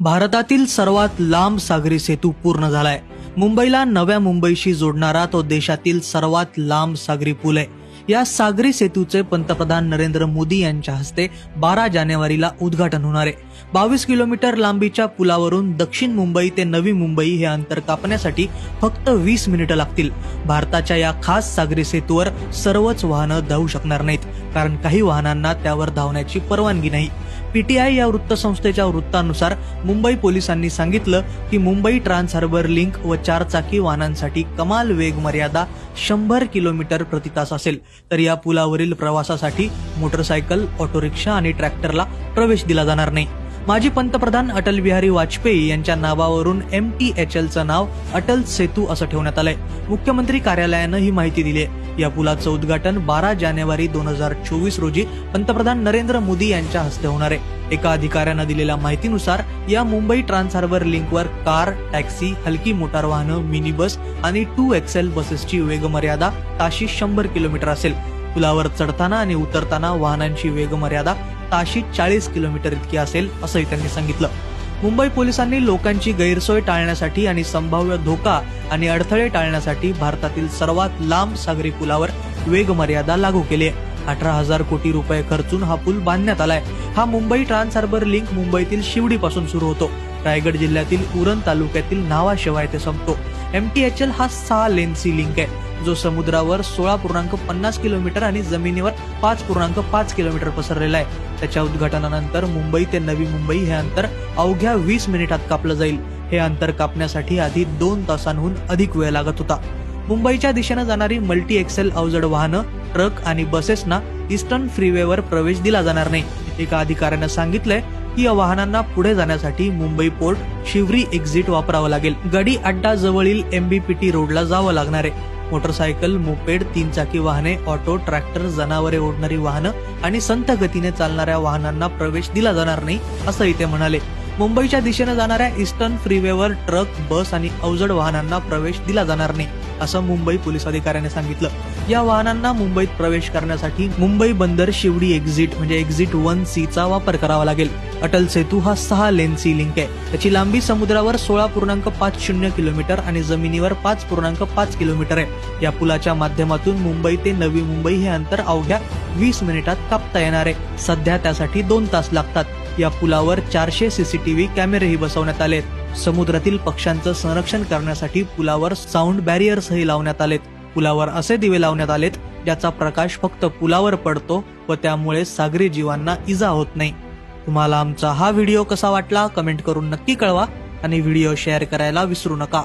भारतातील सर्वात लांब सागरी सेतू पूर्ण झालाय. मुंबईला नव्या मुंबईशी जोडणारा तो देशातील सर्वात लांब सागरी पूल आहे. या सागरी सेतूचे पंतप्रधान नरेंद्र मोदी यांच्या हस्ते बारा जानेवारीला उद्घाटन होणार आहे. बावीस किलोमीटर लांबीच्या पुलावरून दक्षिण मुंबई ते नवी मुंबई हे अंतर कापण्यासाठी फक्त वीस मिनिटं लागतील. भारताच्या या खास सागरी सेतूवर सर्वच वाहनं धावू शकणार नाहीत कारण काही वाहनांना त्यावर धावण्याची परवानगी नाही. पीटीआय या वृत्तसंस्थेच्या वृत्तानुसार मुंबई पोलिसांनी सांगितलं की मुंबई ट्रान्स हार्बर लिंक व चारचाकी वाहनांसाठी कमाल वेग मर्यादा शंभर किलोमीटर प्रति तास असेल. तर या पुलावरील प्रवासासाठी मोटरसायकल ऑटो रिक्षा आणि ट्रॅक्टरला प्रवेश दिला जाणार नाही. माजी पंतप्रधान अटल बिहारी वाजपेयी यांच्या नावावरून एम टी एच एलचं नाव अटल सेतू असं ठेवण्यात आलंय. मुख्यमंत्री कार्यालयानं ही माहिती दिली आहे या पुलाचं उद्घाटन बारा जानेवारी दोन हजार चोवीस रोजी पंतप्रधान नरेंद्र मोदी यांच्या हस्ते होणार आहे. एका अधिकाऱ्यानं दिलेल्या माहितीनुसार या मुंबई ट्रान्स हार्बर लिंकवर कार टॅक्सी हलकी मोटार वाहनं मिनी बस आणि टू एक्सेल बसेसची वेगमर्यादा ताशी शंभर किलोमीटर असेल. पुलावर चढताना आणि उतरताना वाहनांची वेगमर्यादा ताशी चाळीस किलोमीटर इतकी असेल असंही त्यांनी सांगितलं. मुंबई पोलिसांनी लोकांची गैरसोय टाळण्यासाठी आणि संभाव्य धोका आणि अडथळे टाळण्यासाठी भारतातील सर्वात लांब सागरी पुलावर वेगमर्यादा लागू केली आहे. अठरा हजार कोटी रुपये खर्चून हा पूल बांधण्यात आलाय. हा मुंबई ट्रान्स हार्बर लिंक मुंबईतील शिवडीपासून सुरू होतो. रायगड जिल्ह्यातील उरण तालुक्यातील नावाशिवाय ते संपतो. एमटीएचएल हा सहा लेन्सी लिंक आहे. जो समुद्रावर सोळा पूर्णांक पन्नास किलोमीटर आणि जमिनीवर पाच पूर्णांक पाच किलोमीटर पसरलेला आहे. त्याच्या उद्घाटनानंतर मुंबई ते नवी मुंबई हे अंतर अवघ्या वीस मिनिटात कापलं जाईल. हे अंतर कापण्यासाठी आधी दोन तासांहून अधिक वेळ लागत होता. मुंबईच्या दिशेनं जाणारी मल्टी एक्सेल अवजड वाहनं ट्रक आणि बसेसना ईस्टर्न फ्रीवेवर प्रवेश दिला जाणार नाही. एका अधिकाऱ्यानं सांगितलंय की या वाहनांना पुढे जाण्यासाठी मुंबई पोर्ट शिवरी एक्झिट वापरावं लागेल. गडी अड्डा जवळील एमबीपीटी रोडला जावं लागणार आहे. मोटरसायकल मोपेड तीन चाकी वाहने ऑटो ट्रॅक्टर जनावरे ओढणारी वाहनं आणि संथ गतीने चालणाऱ्या वाहनांना प्रवेश दिला जाणार नाही असंही ते म्हणाले. मुंबईच्या दिशेनं जाणाऱ्या ईस्टर्न फ्रीवेवर ट्रक बस आणि अवजड वाहनांना प्रवेश दिला जाणार नाही असं मुंबई पोलीस अधिकाऱ्याने सांगितलं. या वाहनांना मुंबईत प्रवेश करण्यासाठी मुंबई बंदर शिवडी एक्झिट म्हणजे एक्झिट वन सी चा वापर करावा लागेल. अटल सेतू हा सहा लेन सी लिंक आहे. त्याची लांबी समुद्रावर सोळा पूर्णांक पाच शून्य किलोमीटर आणि जमिनीवर पाच पूर्णांक पाच किलोमीटर आहे. या पुलाच्या माध्यमातून मुंबई ते नवी मुंबई हे अंतर अवघ्या वीस मिनिटात कापता येणार आहे. सध्या त्यासाठी दोन तास लागतात. या पुलावर चारशे सीसीटीव्ही कॅमेरेही बसवण्यात आलेत. समुद्रातील पक्ष्यांचं संरक्षण करण्यासाठी पुलावर साऊंड बॅरियर्सही लावण्यात आलेत. पुलावर असे दिवे लावण्यात आलेत ज्याचा प्रकाश फक्त पुलावर पडतो व त्यामुळे सागरी जीवांना इजा होत नाही. तुम्हाला आमचा हा व्हिडिओ कसा वाटला कमेंट करून नक्की कळवा आणि व्हिडिओ शेअर करायला विसरू नका.